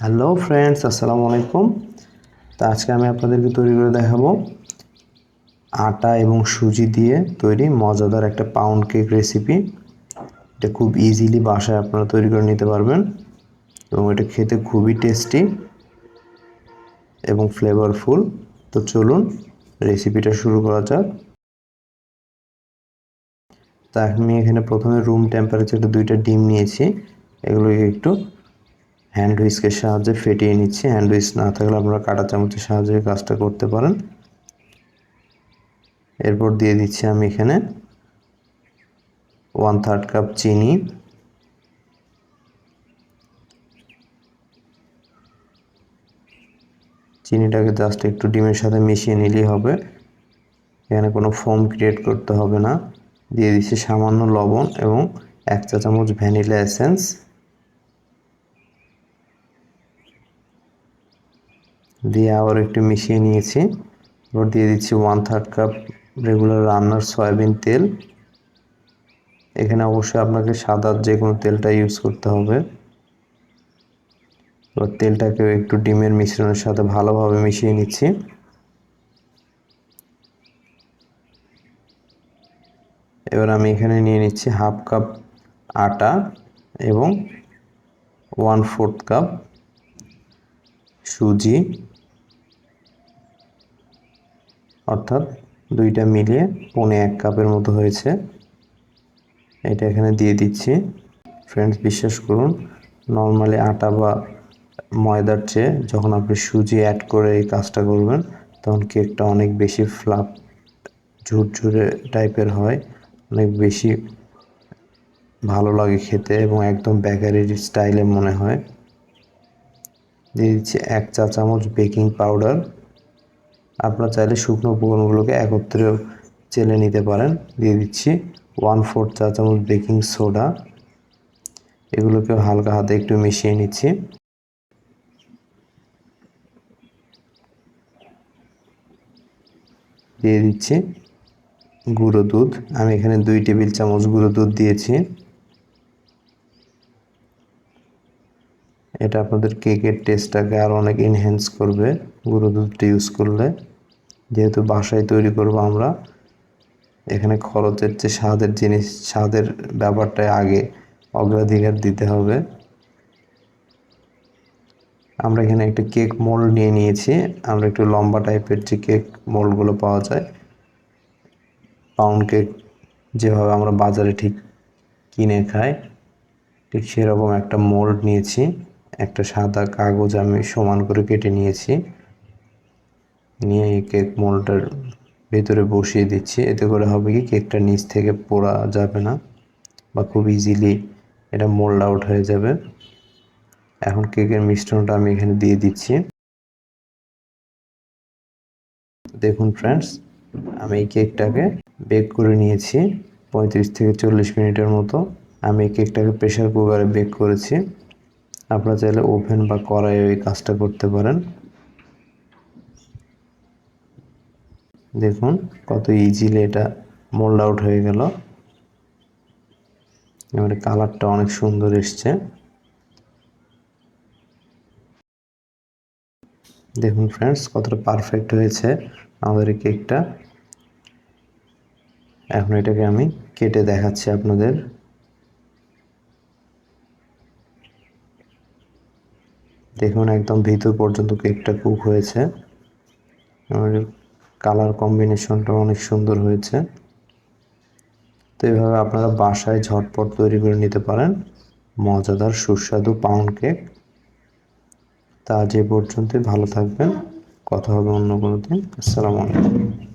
Hello friends আসসালামু আলাইকুম তো আজকে আমি আপনাদেরকে তৈরি করে দেখাবো আটা এবং সুজি দিয়ে তৈরি মজাদার একটা পাউন্ড কেক রেসিপি এটা খুব ইজিলি বাসায় আপনারা তৈরি করে নিতে পারবেন এবং এটা খেতে খুবই টেস্টি এবং ফ্লেভারফুল তো চলুন রেসিপিটা শুরু করা যাক। তা আমি এখানে প্রথমে রুম টেম্পারেচারে দুইটা ডিম নিয়েছি। এগুলোকে একটু হ্যান্ড হুইস্কের সাহায্যে ফেটিয়ে নিচ্ছি। হ্যান্ড হুইস না থাকলে আপনারা কাটা চামচের সাহায্যে কাজটা করতে পারেন। এরপর দিয়ে দিচ্ছি আমি এখানে ওয়ান থার্ড কাপ চিনি। চিনিটাকে জাস্ট একটু ডিমের সাথে মিশিয়ে নিলেই হবে। এখানে কোনো ফোম ক্রিয়েট করতে হবে না। দিয়ে দিচ্ছি সামান্য লবণ এবং এক চা চামচ ভ্যানিলা এসেন্স। দিয়ে আবার একটু মিশিয়ে নিয়েছি। এবার দিয়ে দিচ্ছি ওয়ান থার্ড কাপ রেগুলার রান্নার সয়াবিন তেল। এখানে অবশ্যই আপনাকে সাদা যে কোনো তেলটা ইউজ করতে হবে। এবার তেলটাকে একটু ডিমের মিশ্রণের সাথে ভালোভাবে মিশিয়ে নিচ্ছি। এবার আমি এখানে নিয়ে নিচ্ছি হাফ কাপ আটা এবং ওয়ান ফোর্থ কাপ সুজি। অর্থাৎ দুইটা মিলিয়ে পনে এক কাপের মতো হয়েছে। এটা এখানে দিয়ে দিচ্ছি। ফ্রেন্ডস বিশ্বাস করুন নর্মালি আটা বা ময়দার চেয়ে যখন আপনি সুজি অ্যাড করে এই কাজটা করবেন, তখন কেকটা অনেক বেশি ফ্লাপ ঝুরঝুরে টাইপের হয়, অনেক বেশি ভালো লাগে খেতে এবং একদম বেকারির স্টাইলে মনে হয়। দিয়ে দিচ্ছি এক চা চামচ বেকিং পাউডার আপনারা চাইলে শুকনো উপকরণগুলোকে একত্রে চেলে নিতে পারেন। দিয়ে দিচ্ছি ওয়ান ফোর চা চামচ বেকিং সোডা এগুলোকে হালকা হাতে একটু মিশিয়ে নিচ্ছি। দিয়ে দিচ্ছি গুঁড়ো দুধ। আমি এখানে দুই টেবিল চামচ গুঁড়ো দুধ দিয়েছি। এটা আপনাদের কেকের টেস্টটাকে আরও অনেক এনহ্যান্স করবে। গুঁড়ো দুধটা ইউজ করলে। যেহেতু বাসায় তৈরি করব আমরা, এখানে খরচের চেয়ে স্বাদের জিনিস, স্বাদের ব্যাপারটায় আগে অগ্রাধিকার দিতে হবে। আমরা এখানে একটা কেক মোল্ড নিয়ে নিয়েছি। আমরা একটু লম্বা টাইপের যে কেক মোল্ডগুলো পাওয়া যায়, পাউন্ড কেক যেভাবে আমরা বাজারে ঠিক কিনে খাই, ঠিক সেরকম একটা মোল্ড নিয়েছি। একটা সাদা কাগজ আমি সমান করে কেটে নিয়েছি। নিয়ে এই কেক মোল্ডটার ভেতরে বসিয়ে দিচ্ছি। এতে করে হবে কি, কেকটা নিচ থেকে পোড়া যাবে না বা খুব ইজিলি এটা মোল্ড আউট হয়ে যাবে। এখন কেকের মিশ্রণটা আমি এখানে দিয়ে দিচ্ছি। দেখুন ফ্রেন্ডস আমি এই কেকটাকে বেক করে নিয়েছি পঁয়ত্রিশ থেকে চল্লিশ মিনিটের মতো। আমি এই কেকটাকে প্রেশার কুকারে বেক করেছি। আপনারা চাইলে ওভেন বা কড়াইয়ে ওই কাজটা করতে পারেন। দেখুন কত ইজিলি এটা মোল্ড আউট হয়ে গেল। এবারে কালারটা অনেক সুন্দর এসছে। দেখুন ফ্রেন্ডস কতটা পারফেক্ট হয়েছে আমাদের কেকটা এখন এটাকে আমি কেটে দেখাচ্ছি আপনাদের। দেখুন একদম ভিতর পর্যন্ত কেকটা কুক হয়েছে। কালার কম্বিনেশনটা অনেক সুন্দর হয়েছে। তো এইভাবে আপনারা বাসায় ঝটপট তৈরি করে নিতে পারেন। মজাদার সুস্বাদু পাউন্ড কেক তা যে পর্যন্তই, ভালো থাকবেন। কথা হবে অন্য কোনো দিন। আসসালামু আলাইকুম।